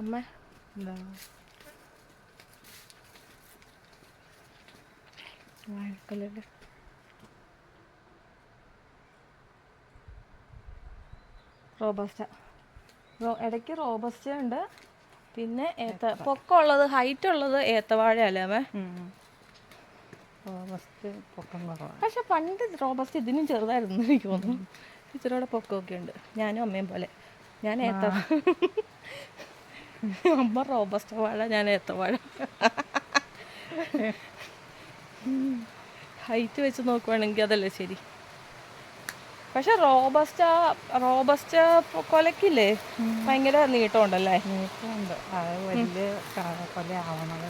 അമ്മ? എന്താ? വാഴക്കല്ല് റോബസ്റ്റ. റോ ഇടയ്ക്ക് റോബസ്റ്റ ഉണ്ട്. പിന്നെ ഏത്ത പൊക്കമുള്ളത് ഹൈറ്റ് ഉള്ളത് ഏത്തവാഴ അല്ലേ അമ്മേ റോബസ്റ്റ് പൊക്കം കുറവാണ്. പക്ഷെ പണ്ട് റോബസ്റ്റ് ഇതിനും ചെറുതായിരുന്നു എനിക്ക് തോന്നുന്നു. ഇച്ചിരിയുടെ പൊക്കമൊക്കെ ഉണ്ട്. ഞാനും അമ്മയും പോലെ. ഞാൻ ഏത്ത അമ്മ റോബസ്റ്റ വാഴ ഞാൻ ഏത്തവാഴ ഹൈറ്റ് വെച്ച് നോക്കുവാണെങ്കിൽ അതല്ലേ ശരി. പക്ഷെ റോബസ്റ്റ റോബസ്റ്റ കൊലക്കില്ലേ? ഭയങ്കര നീട്ടമുണ്ടല്ലേ? നീട്ടമുണ്ട്. അത് വലിയ കൊല ആവണത്.